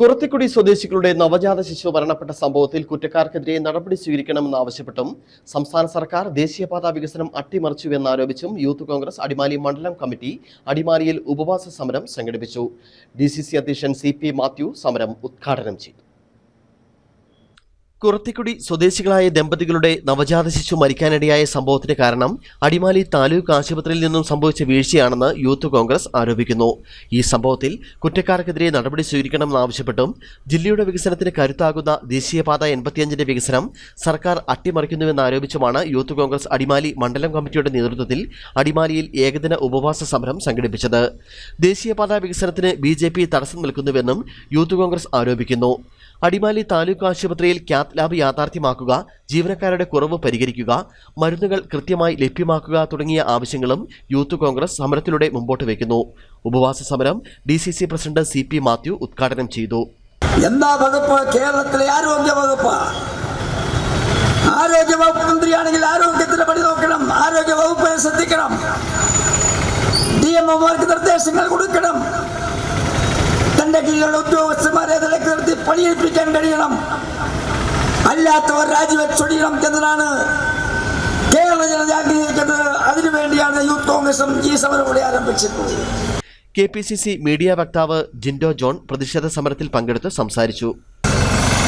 കുറത്തിക്കുടി സ്വദേശികളുടെ നവജാത ശിശു മരണപ്പെട്ട സംഭവത്തിൽ കുറ്റക്കാർക്കെതിരെ നടപടി സ്വീകരിക്കണമെന്നാവശ്യപ്പെട്ടും സംസ്ഥാന സർക്കാർ ദേശീയപാത വികസനം അട്ടിമറിച്ചുവെന്നാരോപിച്ചും യൂത്ത് കോൺഗ്രസ് അടിമാലി മണ്ഡലം കമ്മിറ്റി അടിമാലിയിൽ ഉപവാസ സമരം സംഘടിപ്പിച്ചു. ഡി അധ്യക്ഷൻ സി മാത്യു സമരം ഉദ്ഘാടനം ചെയ്തു. കുറത്തിക്കുടി സ്വദേശികളായ ദമ്പതികളുടെ നവജാത ശിശു മരിക്കാനിടയായ സംഭവത്തിന് കാരണം അടിമാലി താലൂക്ക് ആശുപത്രിയിൽ നിന്നും സംഭവിച്ച വീഴ്ചയാണെന്ന് യൂത്ത് കോൺഗ്രസ് ആരോപിക്കുന്നു. ഈ സംഭവത്തിൽ കുറ്റക്കാർക്കെതിരെ നടപടി സ്വീകരിക്കണമെന്നാവശ്യപ്പെട്ടും ജില്ലയുടെ വികസനത്തിന് കരുത്താകുന്ന ദേശീയപാത എൺപത്തിയഞ്ചിന്റെ വികസനം സർക്കാർ അട്ടിമറിക്കുന്നുവെന്നാരോപിച്ചുമാണ് യൂത്ത് കോൺഗ്രസ് അടിമാലി മണ്ഡലം കമ്മിറ്റിയുടെ നേതൃത്വത്തിൽ അടിമാലിയിൽ ഏകദിന ഉപവാസ സമരം സംഘടിപ്പിച്ചത്. ദേശീയപാത വികസനത്തിന് ബി തടസ്സം നിൽക്കുന്നുവെന്നും യൂത്ത് കോൺഗ്രസ് ആരോപിക്കുന്നു. അടിമാലി താലൂക്ക് ആശുപത്രിയിൽ ക്യാത്ത് ലാബ് യാഥാർത്ഥ്യമാക്കുക ജീവനക്കാരുടെ കുറവ് പരിഹരിക്കുക മരുന്നുകൾ കൃത്യമായി ലഭ്യമാക്കുക തുടങ്ങിയ ആവശ്യങ്ങളും യൂത്ത് കോൺഗ്രസ് സമരത്തിലൂടെ മുമ്പോട്ട് വയ്ക്കുന്നു. ഉപവാസ സമരം D C C president C P Mathew ഉദ്ഘാടനം ചെയ്തു. എന്താ വകുപ്പ്? കേരളത്തിലെ ആരോഗ്യ വകുപ്പ്. ആരോഗ്യ വകുപ്പ് മന്ത്രിയാണെങ്കിൽ ആരോഗ്യത്തിന്റെ പണി നോക്കണം. ആരോഗ്യ വകുപ്പിനെ ശ്രദ്ധിക്കണം. ഡി എം ഒമാർക്ക് നിർദ്ദേശങ്ങൾ കൊടുക്കണം. തന്റെ കീഴിലുള്ള ഉദ്യോഗസ്ഥന്മാരെ നിലയ്ക്ക് നിർത്തി പണിയേൽപ്പിക്കാൻ കഴിയണം. അല്ലാത്തവർ രാജിവെച്ചൊടിയണം എന്നതാണ് കേരള ജനത ആഗ്രഹിക്കുന്നത്. അതിനുവേണ്ടിയാണ് യൂത്ത് കോൺഗ്രസും ഈ സമരം കൂടി ആരംഭിച്ചിട്ടുള്ളത്. K P C C media വക്താവ് ജിൻഡോ ജോൺ പ്രതിഷേധ സമരത്തിൽ പങ്കെടുത്ത് സംസാരിച്ചു.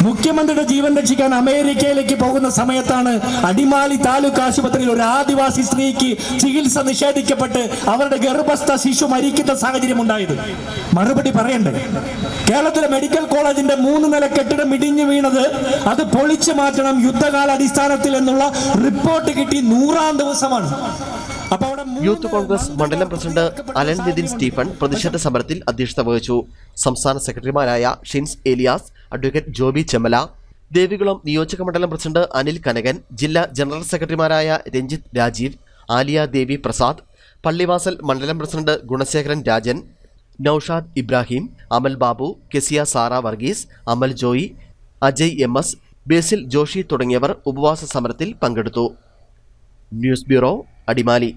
മുഖ്യമന്ത്രിയുടെ ജീവൻ രക്ഷിക്കാൻ അമേരിക്കയിലേക്ക് പോകുന്ന സമയത്താണ് അടിമാലി താലൂക്ക് ആശുപത്രിയിൽ ഒരു ആദിവാസി സ്ത്രീക്ക് ചികിത്സ നിഷേധിക്കപ്പെട്ട് അവരുടെ ഗർഭസ്ഥ ശിശു മരിക്കുന്ന സാഹചര്യം ഉണ്ടായത് മറുപടി പറയണ്ടേ? കേരളത്തിലെ മെഡിക്കൽ കോളേജിന്റെ മൂന്ന് നില കെട്ടിടം ഇടിഞ്ഞു വീണത്. അത് പൊളിച്ചു മാറ്റണം. യുദ്ധകാല അടിസ്ഥാനത്തിൽ എന്നുള്ള റിപ്പോർട്ട് കിട്ടി നൂറാം ദിവസമാണ്. യൂത്ത് കോൺഗ്രസ് മണ്ഡലം പ്രസിഡന്റ് അലൻ നിതിൻ സ്റ്റീഫൻ പ്രതിഷേധ സമരത്തിൽ അധ്യക്ഷത വഹിച്ചു. സംസ്ഥാന സെക്രട്ടറിമാരായ ഷിൻസ് ഏലിയാസ് അഡ്വക്കേറ്റ് ജോബി ചെമ്മല ദേവികുളം നിയോജക മണ്ഡലം പ്രസിഡന്റ് അനിൽ കനകൻ ജില്ലാ ജനറൽ സെക്രട്ടറിമാരായ രഞ്ജിത്ത് രാജീവ് ആലിയ ദേവി പ്രസാദ് പള്ളിവാസൽ മണ്ഡലം president Gunasekharan Rajan Noushad Ibrahim Amal Babu Kesiya Sara Varghese Amal Joy Ajay M S Basil Joshi തുടങ്ങിയവർ ഉപവാസ സമരത്തിൽ പങ്കെടുത്തു. News bureau Adimali.